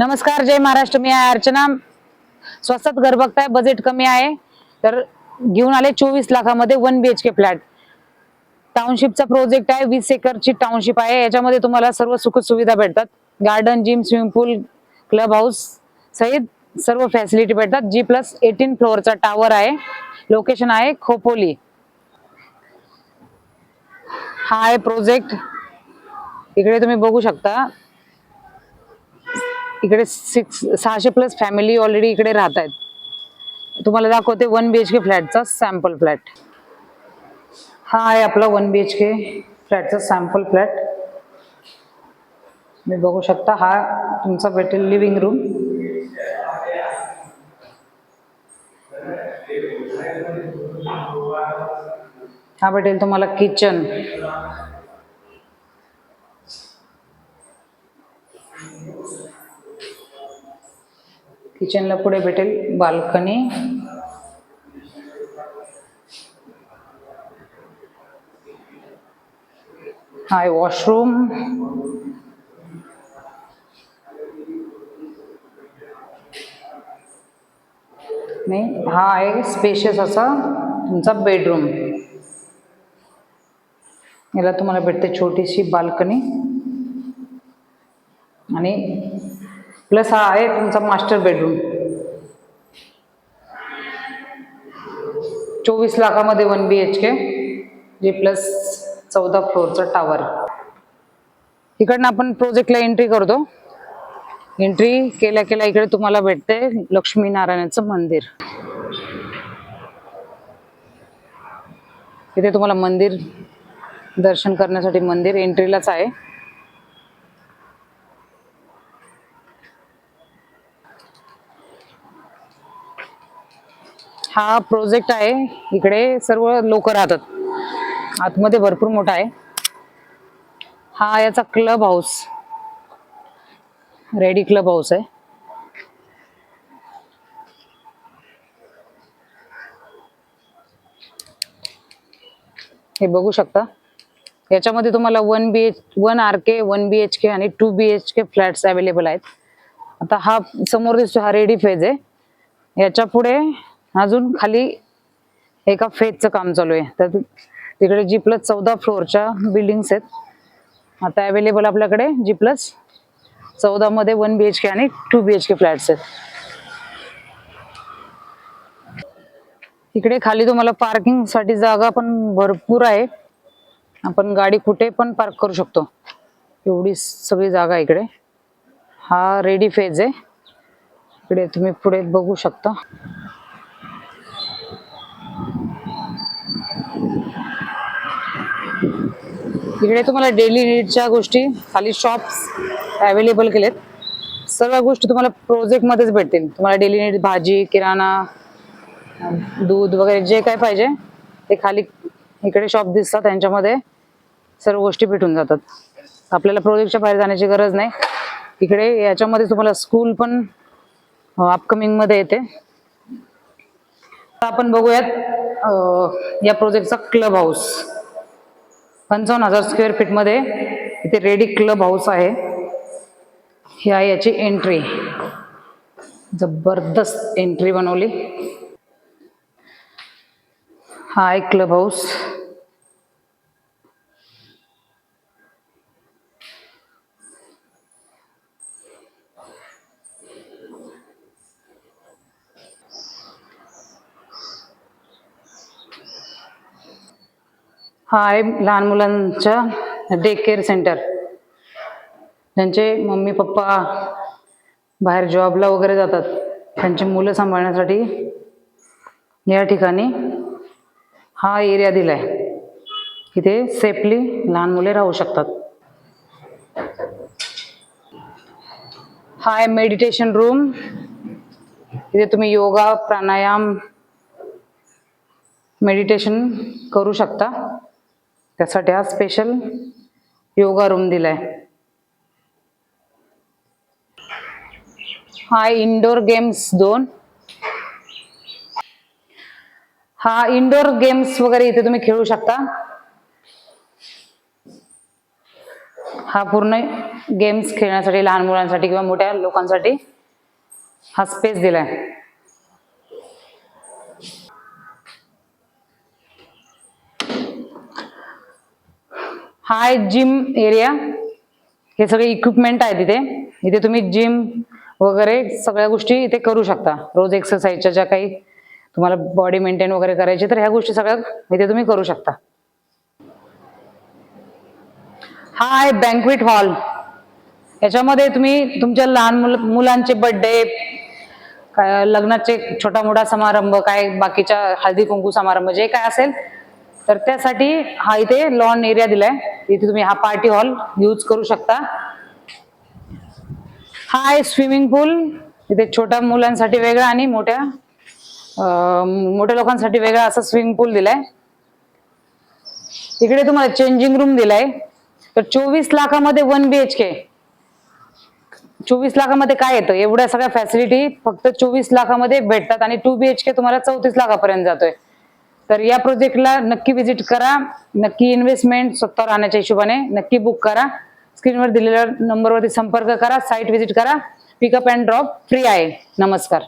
नमस्कार जय महाराष्ट्र. मी आहे अर्चना. स्वस्तात घर बघताय बजेट कमी आहे. तर घेऊन आले चोवीस लाखामध्ये one B H K flat टाउनशिपचा project आहे वीस एकरची टाउनशिप आहे. याच्यामध्ये तुम्हाला सर्व सुख सुविधा भेटतात. Garden gym swimming pool club house सहित सर्व फॅसिलिटी भेटतात. जी प्लस एटीन फ्लोअरचा टावर आहे. लोकेशन आहे खोपोली. हा आहे प्रोजेक्ट इकडे तुम्ही बघू शकता. इकडे सिक्स सहाशे प्लस फॅमिली ऑलरेडी इकडे राहत आहेत. तुम्हाला दाखवते वन बी एच के फ्लॅटचा सॅम्पल फ्लॅट हा आहे आपला वन बी एच के फ्लॅटचा सॅम्पल फ्लॅट तुम्ही बघू शकता हा तुमचा भेटेल लिव्हिंग रूम हा भेटेल तुम्हाला किचन किचनला पुढे भेटेल बाल्कनी. हाय वॉशरूम. नाही हा आहे स्पेशियस असा तुमचा बेडरूम याला तुम्हाला भेटते छोटीशी बाल्कनी. आणि प्लस हा आहे तुमचा मास्टर बेडरूम. चोवीस लाखामध्ये वन बी एच के जे प्लस चौदा फ्लोअरचा टावर इकडनं आपण प्रोजेक्टला एंट्री करतो. एंट्री केल्या केल्या इकडे तुम्हाला भेटते लक्ष्मीनारायणाचं मंदिर. इथे तुम्हाला मंदिर दर्शन करण्यासाठी मंदिर एंट्रीलाच आहे. हा प्रोजेक्ट आहे. इकडे सर्व लोक राहतात. आतमध्ये भरपूर मोठा आहे. हा याचा club house ready club house आहे. हे बघू शकता. याच्यामध्ये तुम्हाला one B H one R K one B H K आणि two B H K flats available आहेत. आता हा समोर दिसतो हा रेडी फेज आहे. याच्यापुढे अजून खाली एका फेजचं काम चालू आहे. तर तिकडे जी प्लस चौदा फ्लोअरच्या बिल्डिंग्स आहेत. आता अवेलेबल आपल्याकडे जी प्लस चौदामध्ये वन बी एच के आणि two B H K flats आहेत. इकडे खाली तुम्हाला पार्किंगसाठी जागा पण भरपूर आहे. आपण गाडी कुठे पण पार्क करू शकतो. एवढी सगळी जागा इकडे. हा रेडी फेज आहे. इकडे तुम्ही पुढे बघू शकता. इकडे तुम्हाला डेली नीडच्या गोष्टी खाली शॉप्स अवेलेबल केलेत. सर्व गोष्टी तुम्हाला प्रोजेक्टमध्येच भेटतील. तुम्हाला डेली नीड भाजी किराणा दूध वगैरे जे काय पाहिजे ते खाली इकडे शॉप दिसतात त्यांच्यामध्ये सर्व गोष्टी भेटून जातात. आपल्याला प्रोजेक्टच्या बाहेर जाण्याची गरज नाही. इकडे याच्यामध्ये तुम्हाला स्कूल पण अपकमिंगमध्ये येते. आपण बघूयात या प्रोजेक्टचा क्लब हाऊस पंचावन्न हजार स्क्वेअर फीटमध्ये इथे रेडी क्लब हाऊस आहे. ही आहे याची एंट्री जबरदस्त एंट्री बनवली. हा आहे क्लब हाऊस हा आहे लहान मुलांच्या डे केअर सेंटर ज्यांचे मम्मी पप्पा बाहेर जॉबला वगैरे जातात त्यांची मुलं सांभाळण्यासाठी या ठिकाणी हा एरिया दिला आहे इथे सेफली लहान मुले राहू शकतात. हा आहे मेडिटेशन रूम इथे तुम्ही योगा प्राणायाम मेडिटेशन करू शकता. त्यासाठी हा स्पेशल योगा रूम दिलाय. हा इंडोर गेम्स दोन. हा इंडोर गेम्स वगैरे इथे तुम्ही खेळू शकता. हा पूर्ण गेम्स खेळण्यासाठी लहान मुलांसाठी किंवा मोठ्या लोकांसाठी हा स्पेस दिलाय. हा आहे जिम एरिया हे सगळे इक्विपमेंट आहेत तिथे इथे तुम्ही जिम वगैरे सगळ्या गोष्टी इथे करू शकता. रोज एक्सरसाइजच्या ज्या काही तुम्हाला बॉडी मेंटेन वगैरे करायची तर ह्या गोष्टी सगळ्या इथे तुम्ही करू शकता. हा आहे बँकवेट हॉल याच्यामध्ये तुम्ही तुमच्या लहान मुल मुलांचे बर्थडे लग्नाचे छोटा मोठा समारंभ काय बाकीच्या हळदी कुंकू समारंभ जे काय असेल तर त्यासाठी हा इथे लॉन एरिया दिलाय. इथे तुम्ही हा पार्टी हॉल यूज करू शकता. हा आहे स्विमिंग पूल इथे छोट्या मुलांसाठी वेगळा आणि मोठ्या मोठ्या लोकांसाठी वेगळा असा स्विमिंग पूल दिलाय. इकडे तुम्हाला चेंजिंग रूम दिलाय. तर चोवीस लाखामध्ये वन बी एच के चोवीस लाखामध्ये काय येतं? एवढ्या सगळ्या फॅसिलिटी फक्त चोवीस लाखामध्ये भेटतात आणि टू बी एच के तुम्हाला चौतीस लाखापर्यंत जातोय. तर या प्रोजेक्टला नक्की विजिट करा. नक्की इन्व्हेस्टमेंट स्वतः राहण्याच्या हिशोबाने नक्की बुक करा. स्क्रीनवर दिलेल्या नंबरवरती संपर्क करा. साईट व्हिजिट करा. पिकअप अँड ड्रॉप फ्री आहे. नमस्कार.